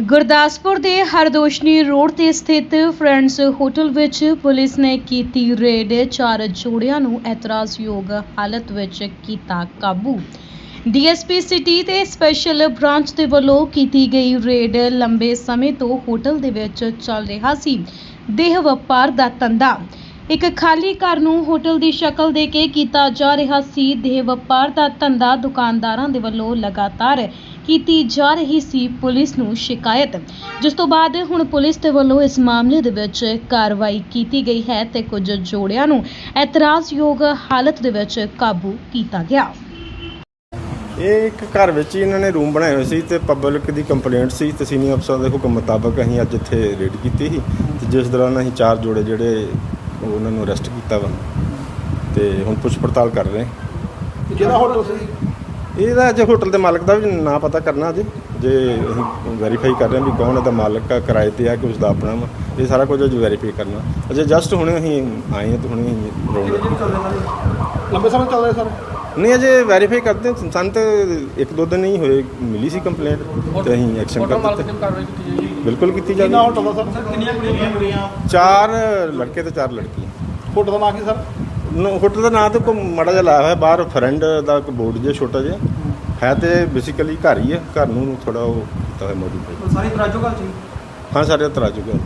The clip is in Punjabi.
ਗੁਰਦਾਸਪੁਰ ਦੇ ਹਰਦੋਸ਼ਨੀ ਰੋਡ ਤੇ ਸਥਿਤ ਫਰੈਂਡਸ ਹੋਟਲ ਵਿੱਚ ਪੁਲਿਸ ਨੇ ਕੀਤੀ ਰੇਡ। ਚਾਰ ਜੋੜਿਆਂ ਨੂੰ ਐਤਰਾਜ਼ਯੋਗ ਹਾਲਤ ਵਿੱਚ ਕੀਤਾ ਕਾਬੂ। ਡੀਐਸਪੀ ਸਿਟੀ ਤੇ ਸਪੈਸ਼ਲ ਬ੍ਰਾਂਚ ਦੇ ਵੱਲੋਂ ਕੀਤੀ ਗਈ ਰੇਡ ਲੰਬੇ ਸਮੇਂ ਤੋਂ ਹੋਟਲ ਦੇ ਵਿੱਚ ਚੱਲ ਰਿਹਾ ਸੀ। ਦੇਹ ਵਪਾਰ ਦਾ ਧੰਦਾ। ਇੱਕ ਖਾਲੀ ਘਰ ਨੂੰ ਹੋਟਲ ਦੀ ਸ਼ਕਲ ਦੇ ਕੇ ਕੀਤਾ ਜਾ ਰਿਹਾ ਸੀ। ਦੇਹ ਵਪਾਰ ਦਾ ਧੰਦਾ ਦੁਕਾਨਦਾਰਾਂ ਦੇ ਵੱਲੋਂ ਲਗਾਤਾਰ ਕੀਤੀ ਜਾ ਰਹੀ ਸੀ ਪੁਲਿਸ ਨੂੰ ਸ਼ਿਕਾਇਤ ਜਿਸ ਤੋਂ ਬਾਅਦ ਹੁਣ ਪੁਲਿਸ ਦੇ ਵੱਲੋਂ ਇਸ ਮਾਮਲੇ ਦੇ ਵਿੱਚ ਕਾਰਵਾਈ ਕੀਤੀ ਗਈ ਹੈ ਤੇ ਕੁਝ ਜੋੜਿਆਂ ਨੂੰ ਐਤਰਾਜ਼ਯੋਗ ਹਾਲਤ ਦੇ ਵਿੱਚ ਕਾਬੂ ਕੀਤਾ ਗਿਆ ਇਹ ਇੱਕ ਘਰ ਵਿੱਚ ਹੀ ਇਹਨਾਂ ਨੇ ਰੂਮ ਬਣਾਏ ਹੋਏ ਸੀ ਤੇ ਪਬਲਿਕ ਦੀ ਕੰਪਲੇਂਟ ਸੀ ਤੇ ਸੀਨੀਅਰ ਅਫਸਰਾਂ ਦੇ ਹੁਕਮ ਮੁਤਾਬਕ ਅਸੀਂ ਅੱਜ ਇੱਥੇ ਰੇਡ ਕੀਤੀ ਸੀ ਤੇ ਜਿਸ ਦੌਰਾਨ ਅਸੀਂ ਚਾਰ ਜੋੜੇ ਜਿਹੜੇ ਉਹ ਉਹਨਾਂ ਨੂੰ ਅਰੈਸਟ ਕੀਤਾ ਵਾ ਤੇ ਹੁਣ ਪੁੱਛ ਪੜਤਾਲ ਕਰ ਰਹੇ ਹਾਂ। ਕਿਹੜਾ ਹੋਟਲ ਸੀ ਇਹਦਾ ਅਜੇ ਹੋਟਲ ਦੇ ਮਾਲਕ ਦਾ ਵੀ ਨਾਂ ਪਤਾ ਕਰਨਾ ਅਜੇ ਜੇ ਅਸੀਂ ਵੈਰੀਫਾਈ ਕਰ ਰਹੇ ਹਾਂ ਵੀ ਕੌਣ ਇਹਦਾ ਮਾਲਕ ਆ ਕਿਰਾਏ ਤੇ ਆ ਕਿ ਉਸ ਦਾ ਆਪਣਾ ਵਾ ਇਹ ਸਾਰਾ ਕੁਝ ਅਜੇ ਵੈਰੀਫਾਈ ਕਰਨਾ। ਅਜੇ ਜਸਟ ਹੁਣੇ ਅਸੀਂ ਆਏ ਹਾਂ ਤੇ ਹੁਣੇ ਅਸੀਂ ਰੋਡ ਲੰਬੇ ਸਮੇਂ ਚੱਲ ਰਿਹਾ ਸਰ? ਨਹੀਂ ਅਜੇ ਵੈਰੀਫਾਈ ਕਰਦੇ ਹਾਂ। ਸਾਨੂੰ ਤਾਂ ਇੱਕ ਦੋ ਦਿਨ ਹੀ ਹੋਏ ਮਿਲੀ ਸੀ ਕੰਪਲੇਂਟ ਤੇ ਅਸੀਂ ਐਕਸ਼ਨ ਕਰ ਦਿੱਤੇ ਕਾਰਵਾਈ ਕੀਤੀ ਜਾਏਗੀ ਬਿਲਕੁਲ ਕੀਤੀ ਕਿੰਨਾ ਜਾਵੇ ਹੋਟਲ ਦਾ ਸਰ? ਕਿੰਨੀਆਂ ਕੁੜੀਆਂ ਚਾਰ ਲੜਕੇ ਤੇ ਚਾਰ ਲੜਕੀਆਂ। ਹੋਟਲ ਦਾ ਨਾਂ ਕੀ ਸਰ? ਹੋਟਲ ਦਾ ਨਾਂ ਤਾਂ ਕੋਈ ਮਾੜਾ ਜਿਹਾ ਲਾਇਆ ਹੋਇਆ ਬਾਹਰ ਫਰੈਂਡ ਦਾ ਇੱਕ ਬੋਰਡ ਜਿਹਾ ਛੋਟਾ ਜਿਹਾ। ਹੈ ਤੇ ਬੇਸਿਕਲੀ ਘਰ ਹੀ ਹੈ ਘਰ ਨੂੰ ਥੋੜਾ ਉਹ ਕੀਤਾ ਹੋਇਆ ਮੋਡੀਫਾਈ ਸਾਰੀ ਤਰਾਜੋ ਗੱਲ ਚ ਹਾਂ? ਸਾਡੇ ਤਰਾਜੂ ਘਰ